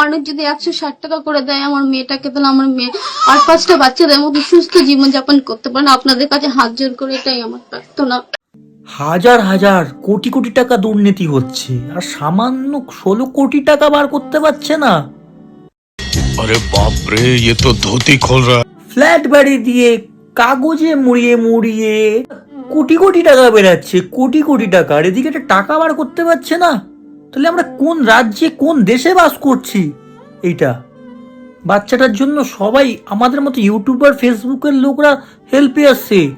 মানুষ যদি একশো ষাট টাকা করে দেয় আমার মেয়েটাকে তাহলে আমার মেয়ে আর পাঁচটা বাচ্চাদের মতো সুস্থ জীবনযাপন করতে পারেন আপনাদের কাছে হাত জোর করে এটাই আমার প্রার্থনা। হাজার হাজার কোটি কোটি টাকা দুর্নীতি হচ্ছে আর সামান্য ষোলো কোটি টাকা বার করতে পারছে না। আরে বাপরে ইয়ে এ তো ধুতি খোল ফ্ল্যাট বাড়ি দিয়ে কাগজে মুড়িয়ে মুড়িয়ে কোটি কোটি টাকা বেরাচ্ছে কোটি কোটি টাকা আর এদিকে টাকা বার করতে পারছে না। তাহলে আমরা কোন রাজ্যে, কোন দেশে বাস করছি? এইটা। বাচ্চাটার জন্য সবাই আমাদের মতো ইউটিউবার, ফেসবুকের লোকরা হেল্পে আসছে।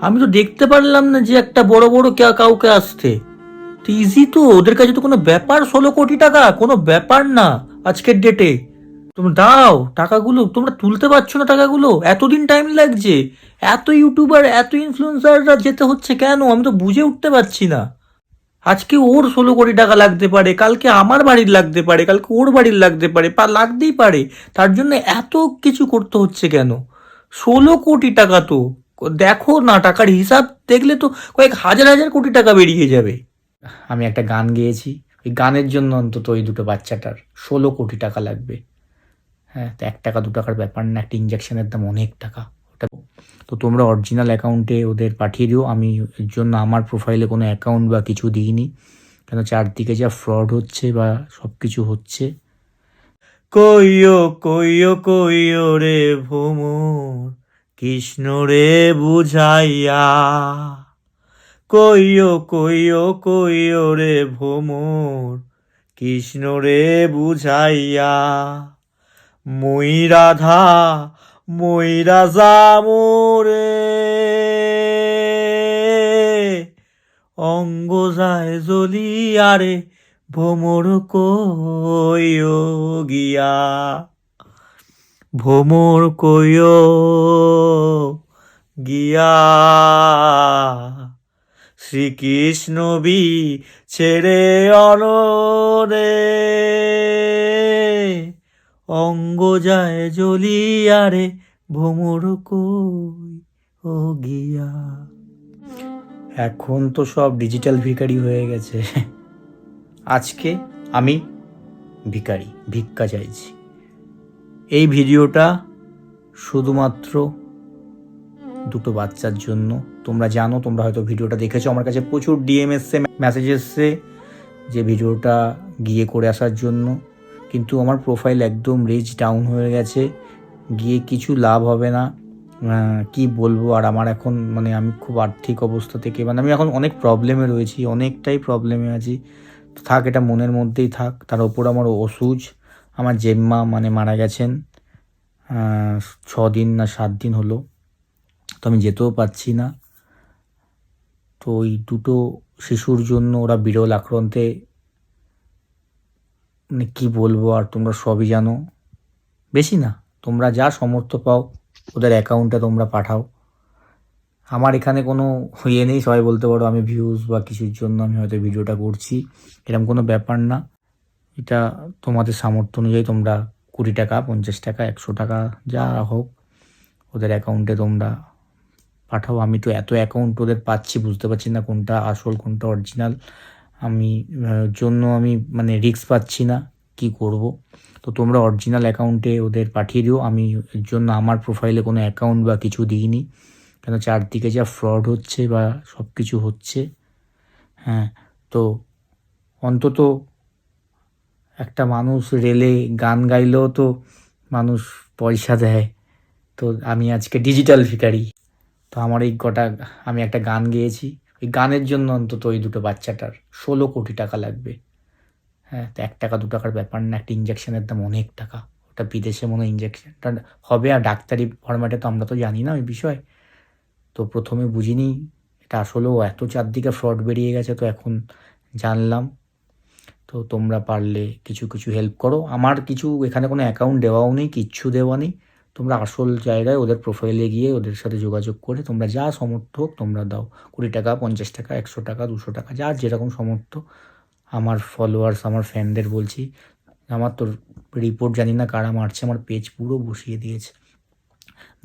আমি তো দেখতে পারলাম না যে একটা বড় বড় কে- কাউকে আসতে। তো ইজি তো, ওদের কাছে তো কোনো ব্যাপার? ষোলো কোটি টাকা? কোনো ব্যাপার না, আজকের ডেটে তোমরা দাও, টাকাগুলো, তোমরা তুলতে পারছ না টাকাগুলো? এতদিন টাইম লাগছে। এত ইউটিউবার, এত ইনফ্লুয়েন্সাররা যেতে হচ্ছে কেন? আমি তো বুঝে উঠতে পারছি না। আজকে ওর ষোলো কোটি টাকা লাগতে পারে, কালকে আমার বাড়ির লাগতে পারে, কালকে ওর বাড়ির লাগতে পারে লাগতেই পারে। তার জন্য এত কিছু করতে হচ্ছে কেন? ষোলো কোটি টাকা তো, দেখো না, টাকার হিসাব দেখলে তো কয়েক হাজার হাজার কোটি টাকা বেরিয়ে যাবে। আমি একটা গান গেয়েছি, ওই গানের জন্য অন্তত ওই দুটো বাচ্চাটার ষোলো কোটি টাকা লাগবে। হ্যাঁ তো এক টাকা, দু টাকার ব্যাপার না, একটা ইঞ্জেকশনের দাম অনেক টাকা। তো তোমরা অরিজিনাল অ্যাকাউন্টে ওদের পাঠিয়ে দিও। আমি এর জন্য আমার প্রোফাইলে কোনো অ্যাকাউন্ট বা কিছু দিইনি। কেন চারদিকে যা ফ্রড হচ্ছে বা সব কিছু হচ্ছে। কইও কইও কইও রে ভোমর, কৃষ্ণ রে বুঝাইয়া। কইও কইও কইও রে ভোমর, কৃষ্ণ রে বুঝাইয়া। মই রাধা মই রাজা মোরে অঙ্গ যায় জ্বলিয়ারে ভোমর কইও গিয়া। ভোমর কইও গিয়া। শ্রীকৃষ্ণ বি ছেড়ে অনরে। অঙ্গ যায় জ্বলিয়ারে ভোমর কই ও গিয়া। এখন তো সব ডিজিটাল ভিখারি হয়ে গেছে। আজকে আমি ভিখারি, ভিক্ষা চাইছি। এই ভিডিওটা শুধুমাত্র দুটো বাচ্চার জন্য। তোমরা জানো, তোমরা হয়তো ভিডিওটা দেখেছ। আমার কাছে প্রচুর ডিএম এসছে মেসেজ এসছে যে ভিডিওটা গিয়ে করে আসার জন্য। কিন্তু আমার প্রোফাইল একদম রিচ ডাউন হয়ে গেছে। গিয়ে কিছু লাভ হবে না। কি বলব? আর আমার এখন মানে আমি খুব আর্থিক অবস্থা থেকে মানে আমি এখন অনেক প্রবলেমে রয়েছি, অনেকটাই প্রবলেমে আছি। তো থাক, এটা মনের মধ্যেই থাক। তার ওপর আমার অসুজ আমার জেম্মা মানে মারা গেছেন। ছ দিন না সাত দিন হলো। তো আমি যেতেও পারছি না। তো ওই দুটো শিশুর জন্য ওরা বিরল আক্রান্তে মানে কী বলব আর তোমরা সবই জানো। বেশি না, তোমরা যা সমর্থ পাও, ওদের অ্যাকাউন্টে তোমরা পাঠাও। আমার এখানে কোনো ইয়ে নেই, সবাই বলতে পারো আমি ভিউজ বা কিছুর জন্য আমি হয়তো ভিডিওটা করছি। এরকম কোনো ব্যাপার না। এটা তোমাদের সামর্থ্য অনুযায়ী তোমরা কুড়ি টাকা, পঞ্চাশ টাকা, একশো টাকা, যা হোক, ওদের অ্যাকাউন্টে তোমরা পাঠাও। আমি তো এত অ্যাকাউন্ট ওদের পাচ্ছি, বুঝতে পারছি না কোনটা আসল, কোনটা অরিজিনাল আমি জন্য আমি মানে রিস্ক পাচ্ছি না, কি করব? তো তোমরা অরিজিনাল অ্যাকাউন্টে ওদের পাঠিয়ে দিও। আমি এর জন্য আমার প্রোফাইলে কোনো অ্যাকাউন্ট বা কিছু দিইনি। কেন চারদিকে যা ফ্রড হচ্ছে বা সব কিছু হচ্ছে হ্যাঁ তো অন্তত একটা মানুষ রেলে গান গাইলেও তো মানুষ পয়সা দেয়। তো আমি আজকে ডিজিটাল ভিখারি। তো আমার এই গোটা আমি একটা গান গেয়েছি। ওই গানের জন্য অন্তত ওই দুটো বাচ্চাটার ষোলো কোটি টাকা লাগবে। হ্যাঁ তো এক টাকা, দু টাকার ব্যাপার না, একটা ইঞ্জেকশনের দাম অনেক টাকা। ওটা বিদেশে মনে ইঞ্জেকশনটা হবে আর ডাক্তারি ফরম্যাটে তো আমরা তো জানি না ওই বিষয়। তো প্রথমে বুঝিনি, এটা আসলেও এত চারদিকে ফ্রড বেরিয়ে গেছে তো এখন জানলাম। তো তোমরা পারলে কিছু কিছু হেল্প করো। আমার কিছু এখানে কোনো অ্যাকাউন্ট দেওয়াও নেই, কিচ্ছু দেওয়া নেই। তোমরা আসল জায়গায় ওদের প্রোফাইলে গিয়ে ওদের সাথে যোগাযোগ করে তোমরা যা সমর্থ হোক তোমরা দাও। কুড়ি টাকা, পঞ্চাশ টাকা, একশো টাকা, দুশো টাকা, যার যেরকম সমর্থ আমার ফলোয়ার্স আমার ফ্যানদের বলছি, আমার তো রিপোর্ট জানি না কারা মারছে, আমার পেজ পুরো বসিয়ে দিয়েছে।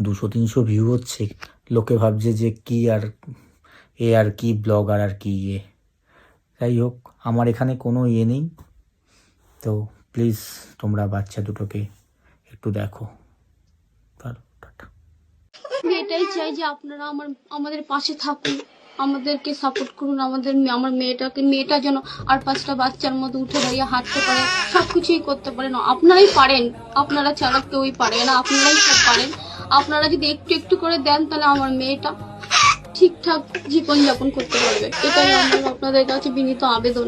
দুশো, তিনশো ভিউ হচ্ছে। লোকে ভাবছে যে কি আর, এ আর কি ব্লগার আর কি ইয়ে। যাই হোক, আমার এখানে কোনো ইয়ে নেই। তো প্লিজ তোমরা বাচ্চা দুটোকে একটু দেখো। আমি এটাই চাই যে আপনারা আমার, আমাদের পাশে থাকুন, আমাদেরকে সাপোর্ট করুন, আমাদের আমার মেয়েটাকে, মেয়েটা যেন আর পাঁচটা বাচ্চার মতো উঠে দাঁড়িয়ে হাঁটতে পারে, সবকিছুই করতে পারে। না, আপনারাই পারেন, আপনারা ছাড়া কেউই পারে না, আপনারাই সব পারেন। আপনারা যদি একটু একটু করে দেন, তাহলে আমার মেয়েটা ঠিকঠাক জীবনযাপন করতে পারবে। এটাই আমার, আপনাদের কাছে বিনীত আবেদন।